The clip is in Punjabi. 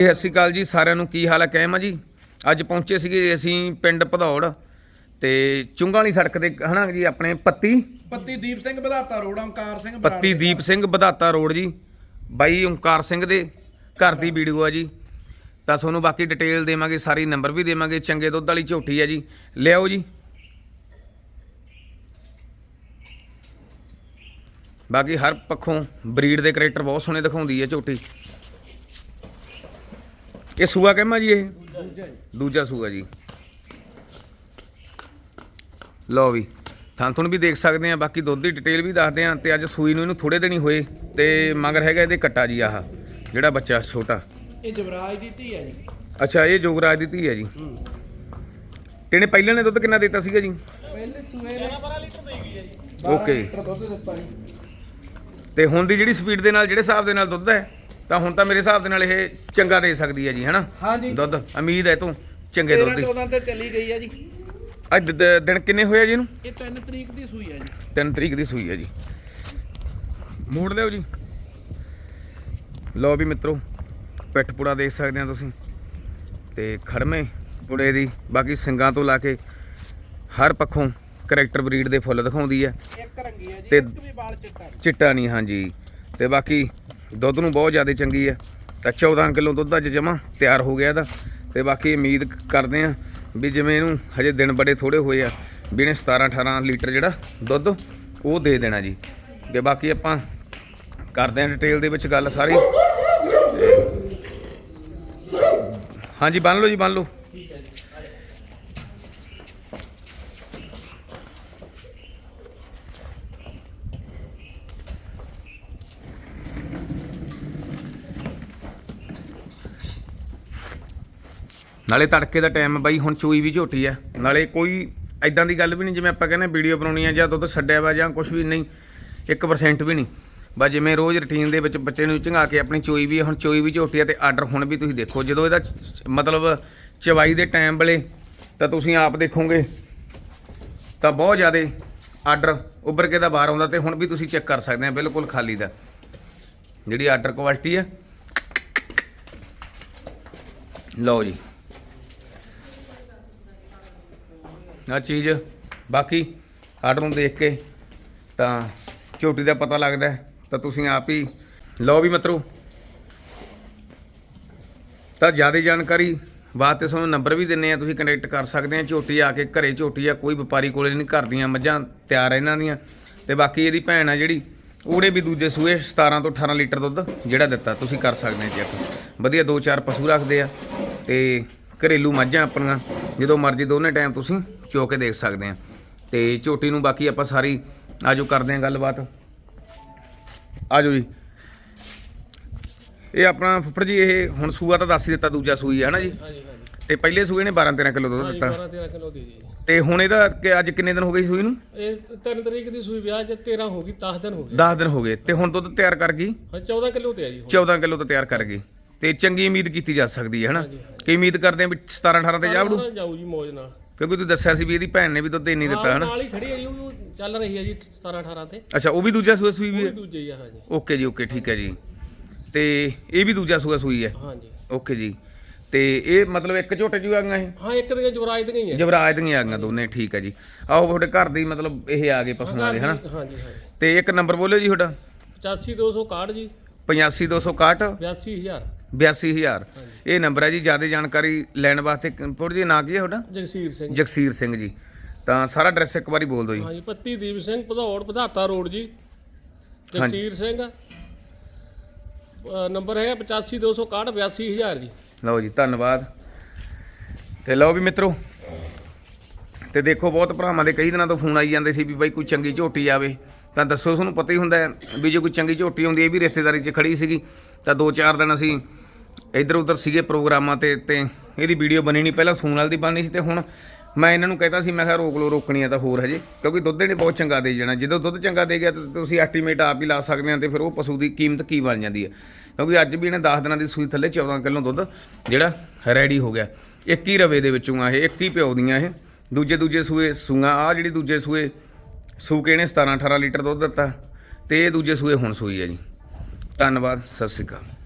ਸਤਿ ਸ਼੍ਰੀ ਅਕਾਲ ਜੀ ਸਾਰਿਆਂ ਨੂੰ ਕੀ ਹਾਲ ਹੈ ਕਹਿਮਾ ਜੀ? ਅੱਜ ਪਹੁੰਚੇ ਸੀਗੇ ਅਸੀਂ ਪਿੰਡ ਭਦੌੜ ਤੇ ਚੁੰਗਾ ਵਾਲੀ ਸੜਕ ਤੇ ਹਨਾ ਜੀ ਆਪਣੇ ਪੱਤੀ? ਪੱਤੀ ਦੀਪ ਸਿੰਘ ਵਧਾਤਾ ਰੋਡ ਓਮਕਾਰ ਸਿੰਘ ਬਰਾੜ ਪੱਤੀ ਦੇ ਦੀਪ ਸਿੰਘ ਬਧਾਤਾ ਰੋਡ ਜੀ ਬਾਈ ਓਮਕਾਰ ਸਿੰਘ ਦੇ ਘਰ ਦੀ ਵੀਡੀਓ ਆ ਜੀ। ਤਾਂ ਤੁਹਾਨੂੰ ਬਾਕੀ ਡਿਟੇਲ ਦੇਵਾਂਗੇ ਸਾਰੀ ਨੰਬਰ ਵੀ ਦੇਵਾਂਗੇ ਚੰਗੇ ਦੁੱਧ ਵਾਲੀ ਝੋਟੀ ਆ ਜੀ। ਲਿਆਓ ਜੀ। ਬਾਕੀ ਹਰ ਪੱਖੋਂ ਬਰੀਡ ਦੇ ਕੈਰੈਕਟਰ ਬਹੁਤ ਸੋਹਣੇ ਦਿਖਾਉਂਦੀ ਹੈ ਝੋਟੀ। ਇਹ ਸੂਆ ਕਹਿਮਾ ਜੀ ਇਹ? ਦੂਜਾ ਜੀ। ਦੂਜਾ ਸੂਆ ਜੀ। ਲਓ ਵੀ ਥਾਂ ਤੁਹਾਨੂੰ ਵੀ ਦੇਖ ਸਕਦੇ ਆ ਬਾਕੀ ਦੁੱਧ ਦੀ ਡਿਟੇਲ ਵੀ ਦੱਸਦੇ ਆ ਤੇ ਅੱਜ ਸੂਈ ਨੂੰ ਇਹਨੂੰ ਥੋੜੇ ਦਿਨ ਹੀ ਹੋਏ ਤੇ ਮਗਰ ਹੈਗਾ ਇਹਦੇ ਕੱਟਾ ਜੀ ਆਹ ਜਿਹੜਾ ਬੱਚਾ ਛੋਟਾ। ਇਹ ਜਵਰਾਜ ਦੀ ਧੀ ਹੈ ਜੀ। ਅੱਛਾ ਇਹ ਜੋਗਰਾਜ ਦੀ ਧੀ ਹੈ ਜੀ। ਹੂੰ। ਤੇ ਇਹਨੇ ਪਹਿਲਾਂ ਨੇ ਦੁੱਧ ਕਿੰਨਾ ਦਿੱਤਾ ਸੀਗਾ ਜੀ? ਪਹਿਲੇ ਸੂਏ ਨੇ 12 ਲੀਟਰ ਦੇ ਗਈ ਹੈ ਜੀ। Okay. ਲੀਟਰ ਦੁੱਧ ਦਿੱਤਾ ਜੀ। ਤੇ ਹੁਣ ਦੀ ਜਿਹੜੀ ਸਪੀਡ ਦੇ ਨਾਲ ਜਿਹੜੇ ਹਿਸਾਬ ਦੇ ਨਾਲ ਦੁੱਧ ਹੈ ਤਾਂ ਹੁਣ ਤਾਂ ਮੇਰੇ ਹਿਸਾਬ ਦੇ ਨਾਲ ਇਹ ਚੰਗਾ ਦੇ ਸਕਦੀ ਹੈ ਜੀ ਹਨਾ? ਹਾਂ ਜੀ ਦੁੱਧ ਉਮੀਦ ਹੈ ਤੋਂ ਚੰਗੇ ਦੁੱਧ 13 ਦੀ 14 ਤੇ ਚਲੀ ਗਈ ਹੈ ਜੀ। ਅੱਜ ਦ- ਦਿਨ ਕਿੰਨੇ ਹੋਏ ਆ ਜੀ ਇਹਨੂੰ? ਇਹ 3 ਤਰੀਕ ਦੀ ਸੂਈ ਹੈ ਜੀ। 3 ਤਰੀਕ ਦੀ ਸੂਈ ਹੈ ਜੀ। ਮੋੜ ਲਿਓ ਜੀ। ਲਓ ਵੀ ਮਿੱਤਰੋ ਪਿੱਠ ਪੁੜਾ ਦੇਖ ਸਕਦੇ ਆ ਤੁਸੀਂ। ਤੇ ਖੜਮੇ ਪੁੜੇ ਦੀ ਬਾਕੀ ਸਿੰਗਾਂ ਤੋਂ ਲਾ ਕੇ ਹਰ ਪੱਖੋਂ ਕਰੈਕਟਰ ਬਰੀਡ ਦੇ ਫੁੱਲ ਦਿਖਾਉਂਦੀ ਹੈ। ਇੱਕ ਰੰਗੀ ਹੈ ਜੀ ਤੇ- ਇੱਕ ਵੀ ਵਾਲ ਚਿੱਟਾ। ਚਿੱਟਾ ਨਹੀਂ ਹਾਂਜੀ। ਤੇ ਬਾਕੀ ਦੁੱਧ ਨੂੰ ਬਹੁਤ ਜ਼ਿਆਦਾ ਚੰਗੀ ਹੈ ਤਾਂ 14 ਕਿਲੋ ਦੁੱਧ ਅੱਜ ਜਮਾ ਤਿਆਰ ਹੋ ਗਿਆ ਇਹਦਾ। ਤੇ ਬਾਕੀ ਉਮੀਦ ਕਰਦੇ ਆ ਵੀ ਜਿਵੇਂ ਇਹਨੂੰ ਹਜੇ ਦਿਨ ਬੜੇ ਥੋੜੇ ਹੋਏ ਆ ਵੀ ਇਹਨੇ 17 18 ਲੀਟਰ ਜਿਹੜਾ ਦੁੱਧ, ਉਹ ਦੇ ਦੇਣਾ ਜੀ। ਤੇ ਬਾਕੀ ਆਪਾਂ ਕਰਦੇ ਆ ਡਿਟੇਲ ਦੇ ਵਿੱਚ ਗੱਲ ਸਾਰੀ। ਹਾਂਜੀ, ਬੰਨ ਲਓ ਜੀ, ਬੰਨ ਲਓ। ਨਾਲੇ ਤੜਕੇ ਦਾ ਟਾਈਮ ਬਾਈ ਹੁਣ ਚੋਈ ਵੀ ਝੋਟੀ ਆ। ਨਾਲੇ ਕੋਈ ਐਦਾਂ ਦੀ ਗੱਲ ਵੀ ਨਹੀਂ ਜਿਵੇਂ ਆਪਾਂ ਕਹਿੰਦੇ ਵੀਡੀਓ ਬਣਾਉਣੀ ਆ ਜਾਂ ਦੁੱਧ ਛੱਡਿਆ ਵਾ ਜਾਂ ਕੁਝ ਵੀ ਨਹੀਂ 1% ਵੀ ਨਹੀਂ। ਬਸ ਜਿਵੇਂ ਰੋਜ਼ ਰੁਟੀਨ ਦੇ ਵਿੱਚ ਬੱਚੇ ਨੂੰ ਝੰਗਾ ਕੇ ਆਪਣੀ ਚੋਈ ਵੀ ਆ, ਹੁਣ ਚੋਈ ਵੀ ਝੋਟੀ ਆ ਤੇ ਆਰਡਰ ਹੁਣ ਵੀ ਤੁਸੀਂ ਦੇਖੋ ਜਦੋਂ ਇਹਦਾ ਮਤਲਬ ਚਵਾਈ ਦੇ ਟਾਈਮ ਵੇਲੇ ਤਾਂ ਤੁਸੀਂ ਆਪ ਦੇਖੋਗੇ ਤਾਂ ਬਹੁਤ ਜ਼ਿਆਦਾ ਆਰਡਰ ਉੱਭਰ ਕੇ ਦਾ ਬਾਹਰ ਆਉਂਦਾ ਤੇ ਹੁਣ ਵੀ ਤੁਸੀਂ ਚੈੱਕ ਕਰ ਸਕਦੇ ਆ ਬਿਲਕੁਲ ਖਾਲੀ ਦਾ। ਜਿਹੜੀ ਆਰਡਰ ਕੁਆਲਿਟੀ ਆ। ਲਓ ਜੀ। ਆ ਚੀਜ਼, ਬਾਕੀ ਆਰਡਰ ਨੂੰ ਦੇਖ ਕੇ ਤਾਂ ਝੋਟੀ ਦਾ ਪਤਾ ਲੱਗਦਾ ਤਾਂ ਤੁਸੀਂ ਆਪ ਹੀ ਲਓ ਵੀ ਮਿੱਤਰੋ। ਤਾਂ ਜ਼ਿਆਦਾ ਜਾਣਕਾਰੀ ਵਾਸਤੇ ਤੁਹਾਨੂੰ ਨੰਬਰ ਵੀ ਦਿੰਨੇ ਆ, ਤੁਸੀਂ ਕਨੈਕਟ ਕਰ ਸਕਦੇ ਆ, ਝੋਟੀ ਆ ਕੇ ਘਰੇ ਝੋਟੀ ਆ, ਕੋਈ ਵਪਾਰੀ ਕੋਲੇ ਨਹੀਂ ਘਰ ਦੀਆਂ ਮੱਝਾਂ ਤਿਆਰ ਇਹਨਾਂ ਦੀਆਂ। ਤੇ ਬਾਕੀ ਇਹਦੀ ਭੈਣ ਆ ਜਿਹੜੀ, ਉਹਨੇ ਵੀ ਦੂਜੇ ਸੂਏ 17 ਤੋਂ 18 ਲੀਟਰ ਦੁੱਧ ਜਿਹੜਾ ਦਿੱਤਾ, ਤੁਸੀਂ ਕਰ ਸਕਦੇ ਆ ਚੈੱਕ। ਵਧੀਆ ਦੋ ਚਾਰ ਪਸ਼ੂ ਰੱਖਦੇ ਆ, ਤੇ ਘਰੇਲੂ ਮੱਝਾਂ ਆਪਣੀਆਂ, ਜਦੋਂ ਮਰਜ਼ੀ ਦੋਨੇ ਟਾਈਮ ਤੁਸੀਂ ਚੋ ਕੇ ਦੇਖ ਸਕਦੇ ਆ ਤੇ ਝੋਟੀ ਨੂੰ ਬਾਕੀ ਆਪਾਂ ਸਾਰੀ ਆਜੋ ਕਰਦੇ ਆ ਗੱਲਬਾਤ। ਆਜੋ ਜੀ। ਇਹ ਆਪਣਾ ਫੁੱਫੜ ਜੀ ਇਹ ਹੁਣ ਸੂਆ ਤਾਂ ਦੱਸ ਹੀ ਦਿੱਤਾ ਦੂਜਾ ਸੂਈ ਹੈ ਨਾ ਜੀ? ਹਾਂਜੀ ਹਾਂਜੀ। ਤੇ ਪਹਿਲੇ ਸੂਏ ਨੇ 12 13 ਕਿਲੋ ਦੁੱਧ ਦਿੱਤਾ। 12 13 ਕਿਲੋ ਦੀ ਜੀ। ਤੇ ਹੁਣ ਇਹਦਾ ਕਿ ਅੱਜ ਕਿੰਨੇ ਦਿਨ ਹੋ ਗਏ ਸੂਈ ਨੂੰ? ਇਹ 3 ਤਰੀਕ ਦੀ ਸੂਈ ਵਿਆਹ ਚ 13 ਹੋ ਗਈ 10 ਦਿਨ ਹੋ ਗਏ। 10 ਦਿਨ ਹੋ ਗਏ। ਤੇ ਹੁਣ ਦੁੱਧ ਤਿਆਰ ਕਰ ਗਈ? ਹਾਂ 14 ਕਿਲੋ ਤੇ ਆ ਜੀ ਹੁਣ। 14 ਕਿਲੋ ਤਾਂ ਤਿਆਰ ਕਰ ਗਈ। ਤੇ ਚੰਗੀ ਉਮੀਦ ਕੀਤੀ ਜਾ ਸਕਦੀ ਹੈ ਹਨਾ? ਕੀ ਉਮੀਦ ਕਰਦੇ ਆ ਵੀ 17 18 ਤੇ ਜਾ ਵੜੂ ਜਾਊ ਜੀ ਮੌਜ ਨਾਲ। ਕਿਉਂਕਿ ਤੂੰ ਦੱਸਿਆ ਸੀ ਵੀ ਇਹਦੀ ਭੈਣ ਨੇ ਵੀ ਦੁੱਧ ਇੰਨੀ ਦਿੱਤਾ ਹਾਂ, ਹਨਾ? ਨਾਲ ਹੀ ਖੜੀ ਹੈ ਜੀ ਉਹ ਚੱਲ ਰਹੀ ਹੈ ਜੀ 17 18 ਤੇ। ਅੱਛਾ ਉਹ ਵੀ ਦੂਜਾ ਸੂਆ ਸੂਈ ਵੀ ਹੈ? ਦੂਜੇ ਹੀ ਆ ਹਾਂਜੀ। ਓਕੇ ਜੀ ਓਕੇ ਠੀਕ ਹੈ ਜੀ। ਤੇ ਇਹ ਵੀ ਦੂਜਾ ਸੂਆ ਸੂਈ ਹੈ? ਹਾਂਜੀ। ਓਕੇ ਜੀ। ਤੇ ਇਹ ਮਤਲਬ ਇੱਕ ਝੋਟੇ ਜੂ ਆ ਗਈਆਂ ਇਹ? ਹਾਂ ਇੱਕ ਦੀਆਂ ਜਵਰਾਜ ਦੀਆਂ ਹੀ ਹੈ ਜਵਰਾਜ ਦੀਆਂ ਆ ਗਈਆਂ ਦੋਨੇ ਠੀਕ ਹੈ ਜੀ। ਆਓ ਤੁਹਾਡੇ ਘਰ ਦੀ ਮਤਲਬ ਇਹ ਆ ਗਏ ਪਸ਼ੂਆਂ ਦੇ ਹਨਾ? ਹਾਂਜੀ ਹਾਂਜੀ ਤੇ ਇੱਕ ਨੰਬਰ ਬੋਲਿਓ ਜੀ ਤੁਹਾਡਾ? 85261 ਜੀ। 85261 82000 82000 ਇਹ ਨੰਬਰ ਹੈ ਜੀ ਜ਼ਿਆਦਾ ਜਾਣਕਾਰੀ ਲੈਣ ਵਾਸਤੇ ਪੁਰ ਜੀ ਨਾਂ ਕੀ ਹੈ ਤੁਹਾਡਾ? ਜਗਸੀਰ ਸਿੰਘ। ਜਗਸੀਰ ਸਿੰਘ ਜੀ। ਤਾਂ ਸਾਰਾ ਐਡਰੈਸ ਇੱਕ ਵਾਰੀ ਬੋਲ ਦਿਓ ਜੀ। ਹਾਂਜੀ ਪੱਤੀ ਦੀਪ ਸਿੰਘ ਭਦੌੜ ਵਧਾਤਾ ਰੋਡ ਜੀ। ਜਗਸੀਰ ਸਿੰਘ। ਨੰਬਰ ਹੈਗਾ 85261 82000 ਜੀ। ਲਓ ਜੀ ਧੰਨਵਾਦ। ਤੇ ਲਓ ਵੀ ਮਿੱਤਰੋ ਤੇ ਦੇਖੋ ਬਹੁਤ ਭਰਾਵਾਂ ਦੇ ਕਈ ਦਿਨਾਂ ਤੋਂ ਫੋਨ ਆਈ ਜਾਂਦੇ ਸੀ ਵੀ ਬਾਈ ਕੋਈ ਚੰਗੀ ਝੋਟੀ ਆਵੇ। ਤਾਂ ਦੱਸੋ ਤੁਹਾਨੂੰ ਪਤਾ ਹੀ ਹੁੰਦਾ ਹੈ ਵੀ ਜੇ ਕੋਈ ਚੰਗੀ ਝੋਟੀ ਹੁੰਦੀ ਇਹ ਵੀ ਰਿਸ਼ਤੇਦਾਰੀ 'ਚ ਖੜੀ ਸੀਗੀ। ਤਾਂ ਦੋ ਚਾਰ ਦਿਨ ਅਸੀਂ ਇੱਧਰ ਉੱਧਰ ਸੀਗੇ ਪ੍ਰੋਗਰਾਮਾਂ ਤੇ ਤੇ ਇਹਦੀ ਵੀਡੀਓ ਬਣੀ ਨਹੀਂ। ਪਹਿਲਾਂ ਸੂਨ ਵਾਲ ਦੀ ਬਣਨੀ ਸੀ ਤੇ ਹੁਣ ਮੈਂ ਇਹਨਾਂ ਨੂੰ ਕਹਿੰਦਾ ਸੀ, ਮੈਂ ਕਿਹਾ ਰੋਕ ਲੋ ਰੋਕਣੀ ਆ ਤਾਂ ਹੋਰ ਹਜੇ, ਕਿਉਂਕਿ ਦੁੱਧ ਇਹਨੇ ਬਹੁਤ ਚੰਗਾ ਦੇ ਜਾਣਾ। ਜਦੋਂ ਦੁੱਧ ਚੰਗਾ ਦੇ ਗਿਆ ਤਾਂ ਤੁਸੀਂ ਐਸਟੀਮੇਟ ਆਪ ਹੀ ਲਾ ਸਕਦੇ ਆ ਤੇ ਫਿਰ ਉਹ ਪਸ਼ੂ ਦੀ ਕੀਮਤ ਕੀ ਬਣ ਜਾਂਦੀ ਹੈ। ਕਿਉਂਕਿ ਅੱਜ ਵੀ ਇਹਨੇ 10 ਦਿਨਾਂ ਦੀ ਸੂਈ ਥੱਲੇ 14 ਕਿਲੋ ਦੁੱਧ ਜਿਹੜਾ ਰੈਡੀ ਹੋ ਗਿਆ। ਇੱਕ ਹੀ ਰਵੇ ਦੇ ਵਿੱਚੋਂ ਆ ਇਹ ਇੱਕ ਹੀ ਪਿਓ ਦੀਆਂ ਇਹ। ਦੂਜੇ ਦੂਜੇ ਸੂਏ ਸੂਆਂ ਆ ਜਿਹੜੀ ਦੂਜੇ ਸੂਏ ਸੂ ਕੇ ਇਹਨੇ 17 18 ਲੀਟਰ ਦੁੱਧ ਦਿੱਤਾ ਤੇ ਇਹ ਦੂਜੇ ਸੂਏ ਹੁਣ ਸੂਈ ਹੈ ਜੀ। ਧੰਨਵਾਦ, ਸਤਿ ਸ਼੍ਰੀ ਅਕਾਲ।